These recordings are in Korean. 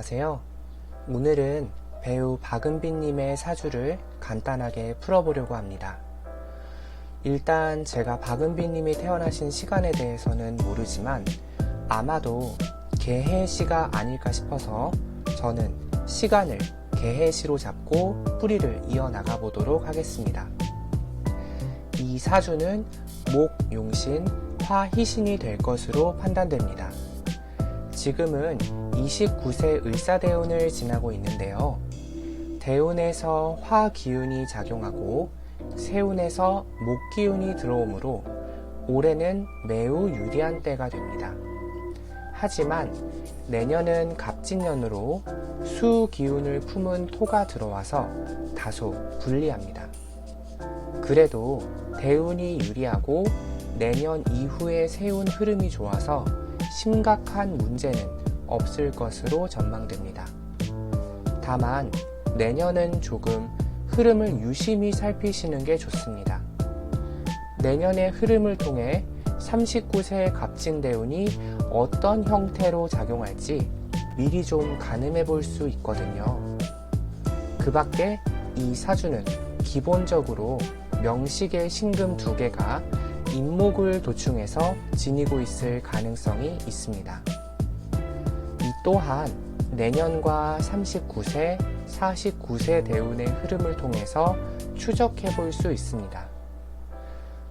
안녕하세요. 오늘은 배우 박은빈님의 사주를 간단하게 풀어보려고 합니다. 일단 제가 박은빈님이 태어나신 시간에 대해서는 모르지만 아마도 개해시가 아닐까 싶어서 저는 시간을 개해시로 잡고 뿌리를 이어나가 보도록 하겠습니다. 이 사주는 목, 용신, 화, 희신이 될 것으로 판단됩니다. 지금은 29세 을사대운을 지나고 있는데요. 대운에서 화 기운이 작용하고 세운에서 목 기운이 들어오므로 올해는 매우 유리한 때가 됩니다. 하지만 내년은 갑진년으로 수 기운을 품은 토가 들어와서 다소 불리합니다. 그래도 대운이 유리하고 내년 이후에 세운 흐름이 좋아서 심각한 문제는 없을 것으로 전망됩니다. 다만 내년은 조금 흐름을 유심히 살피시는 게 좋습니다. 내년의 흐름을 통해 39세 갑진대운이 어떤 형태로 작용할지 미리 좀 가늠해 볼 수 있거든요. 그 밖에 이 사주는 기본적으로 명식의 신금 두 개가 인목을 도충해서 지니고 있을 가능성이 있습니다. 이 또한 내년과 39세, 49세 대운의 흐름을 통해서 추적해 볼 수 있습니다.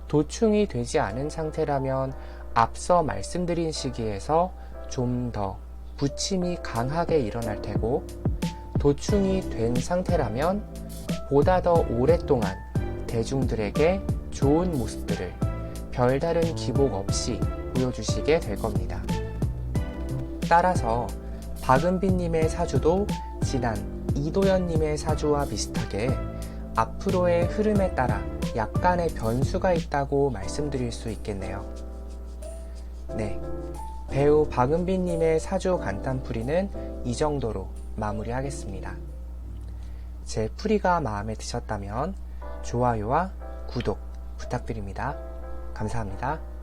도충이 되지 않은 상태라면 앞서 말씀드린 시기에서 좀 더 부침이 강하게 일어날 테고 도충이 된 상태라면 보다 더 오랫동안 대중들에게 좋은 모습들을 별다른 기복 없이 보여주시게 될 겁니다. 따라서 박은빈님의 사주도 지난 이도현님의 사주와 비슷하게 앞으로의 흐름에 따라 약간의 변수가 있다고 말씀드릴 수 있겠네요. 네. 배우 박은빈님의 사주 간단풀이는 이 정도로 마무리하겠습니다. 제 풀이가 마음에 드셨다면 좋아요와 구독 부탁드립니다. 감사합니다.